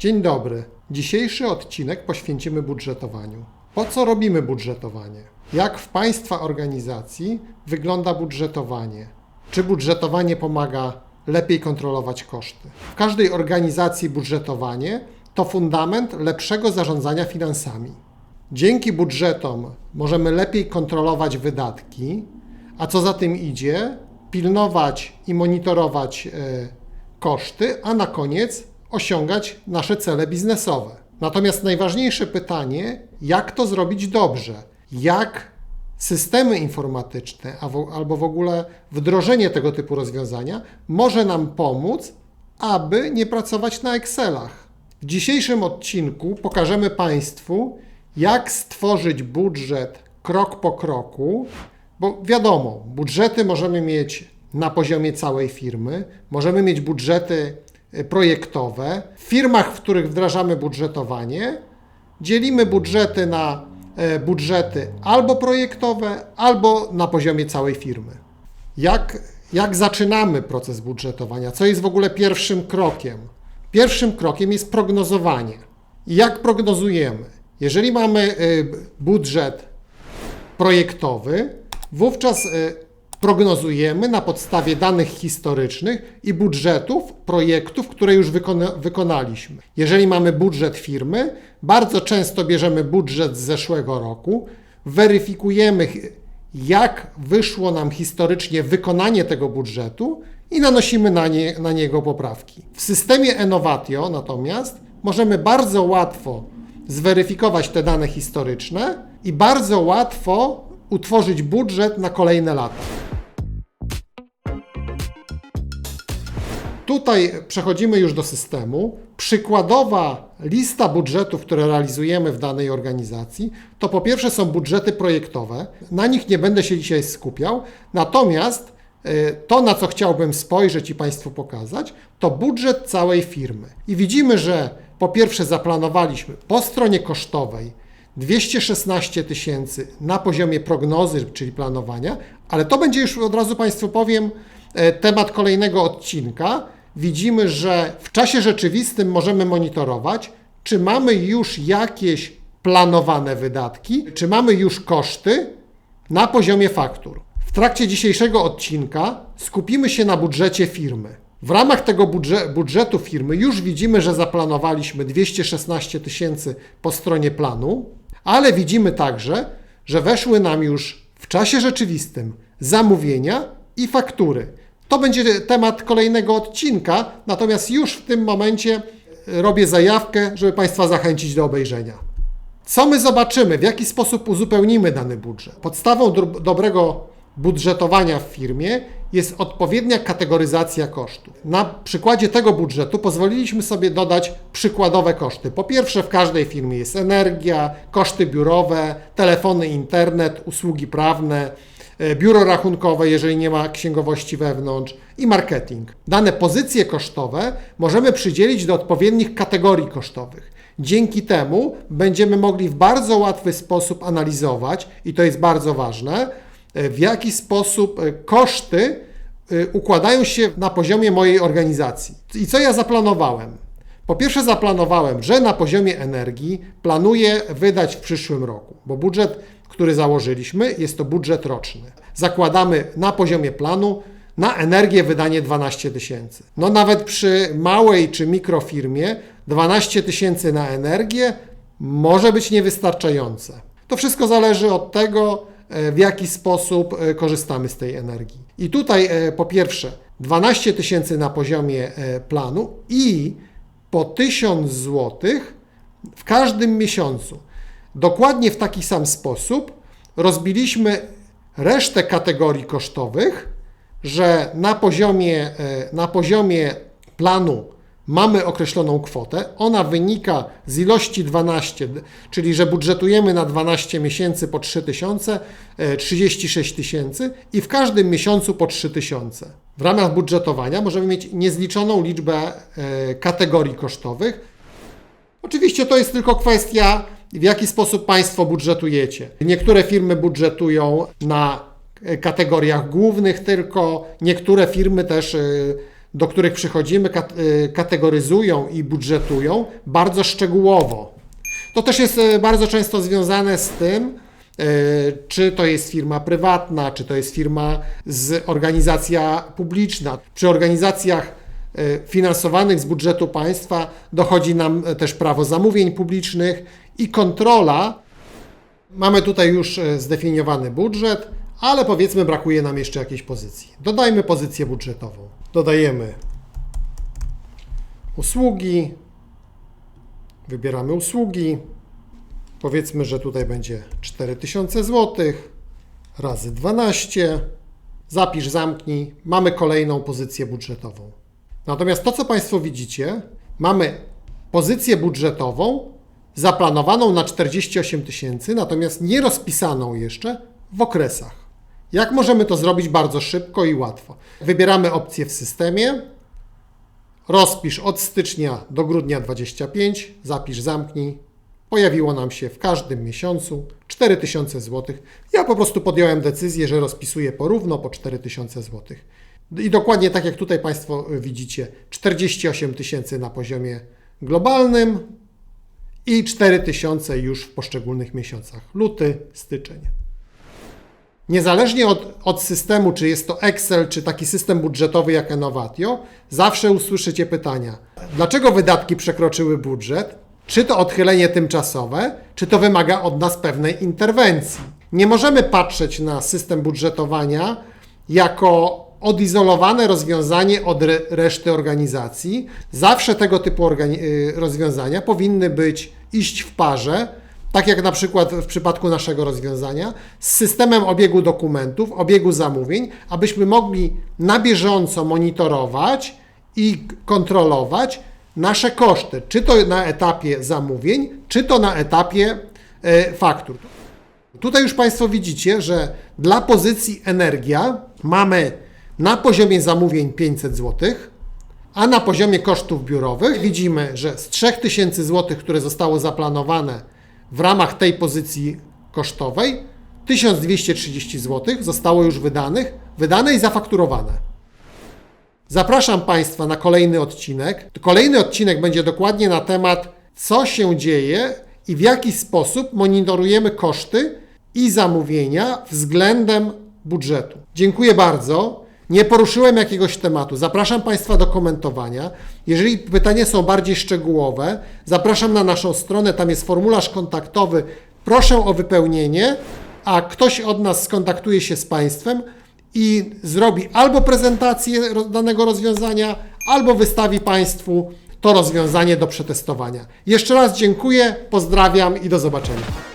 Dzień dobry. Dzisiejszy odcinek poświęcimy budżetowaniu. Po co robimy budżetowanie? Jak w Państwa organizacji wygląda budżetowanie? Czy budżetowanie pomaga lepiej kontrolować koszty? W każdej organizacji budżetowanie to fundament lepszego zarządzania finansami. Dzięki budżetom możemy lepiej kontrolować wydatki, a co za tym idzie, pilnować i monitorować e, koszty, a na koniec osiągać nasze cele biznesowe. Natomiast najważniejsze pytanie, jak to zrobić dobrze? Jak systemy informatyczne albo w ogóle wdrożenie tego typu rozwiązania może nam pomóc, aby nie pracować na Excelach? W dzisiejszym odcinku pokażemy Państwu, jak stworzyć budżet krok po kroku, bo wiadomo, budżety możemy mieć na poziomie całej firmy, możemy mieć budżety projektowe. W firmach, w których wdrażamy budżetowanie, dzielimy budżety na e, budżety albo projektowe, albo na poziomie całej firmy. Jak, jak zaczynamy proces budżetowania? Co jest w ogóle pierwszym krokiem? Pierwszym krokiem jest prognozowanie. Jak prognozujemy? Jeżeli mamy e, budżet projektowy, wówczas prognozujemy na podstawie danych historycznych i budżetów projektów, które już wykona wykonaliśmy. Jeżeli mamy budżet firmy, bardzo często bierzemy budżet z zeszłego roku, weryfikujemy, jak wyszło nam historycznie wykonanie tego budżetu i nanosimy na, nie, na niego poprawki. W systemie Enovatio natomiast możemy bardzo łatwo zweryfikować te dane historyczne i bardzo łatwo utworzyć budżet na kolejne lata. Tutaj przechodzimy już do systemu. Przykładowa lista budżetów, które realizujemy w danej organizacji, to po pierwsze są budżety projektowe. Na nich nie będę się dzisiaj skupiał. Natomiast y, to, na co chciałbym spojrzeć i Państwu pokazać, to budżet całej firmy. I widzimy, że po pierwsze zaplanowaliśmy po stronie kosztowej 216 tysięcy na poziomie prognozy, czyli planowania, ale to będzie już od razu Państwu powiem e, temat kolejnego odcinka. Widzimy, że w czasie rzeczywistym możemy monitorować, czy mamy już jakieś planowane wydatki, czy mamy już koszty na poziomie faktur. W trakcie dzisiejszego odcinka skupimy się na budżecie firmy. W ramach tego budżetu firmy już widzimy, że zaplanowaliśmy 216 tysięcy po stronie planu, ale widzimy także, że weszły nam już w czasie rzeczywistym zamówienia i faktury. To będzie temat kolejnego odcinka, natomiast już w tym momencie robię zajawkę, żeby Państwa zachęcić do obejrzenia. Co my zobaczymy, w jaki sposób uzupełnimy dany budżet? Podstawą dobrego budżetowania w firmie jest odpowiednia kategoryzacja kosztów. Na przykładzie tego budżetu pozwoliliśmy sobie dodać przykładowe koszty. Po pierwsze, w każdej firmie jest energia, koszty biurowe, telefony, internet, usługi prawne, e, biuro rachunkowe, jeżeli nie ma księgowości wewnątrz i marketing. Dane pozycje kosztowe możemy przydzielić do odpowiednich kategorii kosztowych. Dzięki temu będziemy mogli w bardzo łatwy sposób analizować, i to jest bardzo ważne, E, w jaki sposób e, koszty e, układają się na poziomie mojej organizacji. I co ja zaplanowałem? Po pierwsze, zaplanowałem, że na poziomie energii planuję wydać w przyszłym roku, bo budżet, który założyliśmy, jest to budżet roczny. Zakładamy na poziomie planu na energię wydanie 12 tysięcy. No nawet przy małej czy mikrofirmie 12 tysięcy na energię może być niewystarczające. To wszystko zależy od tego, E, w jaki sposób e, korzystamy z tej energii. I tutaj e, po pierwsze 12 tysięcy na poziomie planu i po 1000 zł w każdym miesiącu. Dokładnie w taki sam sposób rozbiliśmy resztę kategorii kosztowych, że na poziomie, na poziomie planu mamy określoną kwotę, ona wynika z ilości 12, czyli że budżetujemy na 12 miesięcy po 3000, 36 e, tysięcy i w każdym miesiącu po 3000. W ramach budżetowania możemy mieć niezliczoną liczbę e, kategorii kosztowych. Oczywiście to jest tylko kwestia, w jaki sposób Państwo budżetujecie. Niektóre firmy budżetują na e, kategoriach głównych tylko, niektóre firmy też do których przychodzimy, y, kategoryzują i budżetują bardzo szczegółowo. To też jest bardzo często związane z tym, czy to jest firma prywatna, czy to jest firma z organizacja publiczna. Przy organizacjach finansowanych z budżetu państwa dochodzi nam y, też prawo zamówień publicznych i kontrola. Mamy tutaj już y, zdefiniowany budżet, ale powiedzmy brakuje nam jeszcze jakiejś pozycji. Dodajmy pozycję budżetową. Dodajemy usługi, wybieramy usługi. Powiedzmy, że tutaj będzie 4000 zł razy 12. Zapisz, zamknij. Mamy kolejną pozycję budżetową. Natomiast to, co Państwo widzicie, mamy pozycję budżetową zaplanowaną na 48 tysięcy, natomiast nie rozpisaną jeszcze w okresach. Jak możemy to zrobić bardzo szybko i łatwo? Wybieramy opcję w systemie, rozpisz od stycznia do grudnia 25, zapisz, zamknij. Pojawiło nam się w każdym miesiącu 4000 zł. Ja po prostu podjąłem decyzję, że rozpisuję porówno po 4000 zł. I dokładnie tak jak tutaj Państwo widzicie, 48 tysięcy na poziomie globalnym i 4000 już w poszczególnych miesiącach. Luty, styczeń. Niezależnie od, od systemu, czy jest to Excel, czy taki system budżetowy jak Enovatio, zawsze usłyszycie pytania: dlaczego wydatki przekroczyły budżet? Czy to odchylenie tymczasowe, czy to wymaga od nas pewnej interwencji? Nie możemy patrzeć na system budżetowania jako odizolowane rozwiązanie od re- reszty organizacji. Zawsze tego typu y, rozwiązania powinny być iść w parze, tak jak na przykład w przypadku naszego rozwiązania, z systemem obiegu dokumentów, obiegu zamówień, abyśmy mogli na bieżąco monitorować i kontrolować nasze koszty, czy to na etapie zamówień, czy to na etapie e, faktur. Tutaj już Państwo widzicie, że dla pozycji energia mamy na poziomie zamówień 500 zł, a na poziomie kosztów biurowych widzimy, że z 3000 zł, które zostało zaplanowane w ramach tej pozycji kosztowej, 1230 zł zostało już wydanych, wydane i zafakturowane. Zapraszam Państwa na kolejny odcinek. Kolejny odcinek będzie dokładnie na temat, co się dzieje i w jaki sposób monitorujemy koszty i zamówienia względem budżetu. Dziękuję bardzo. Nie poruszyłem jakiegoś tematu. Zapraszam Państwa do komentowania. Jeżeli pytania są bardziej szczegółowe, zapraszam na naszą stronę. Tam jest formularz kontaktowy. Proszę o wypełnienie, a ktoś od nas skontaktuje się z Państwem i zrobi albo prezentację danego rozwiązania, albo wystawi Państwu to rozwiązanie do przetestowania. Jeszcze raz dziękuję, pozdrawiam i do zobaczenia.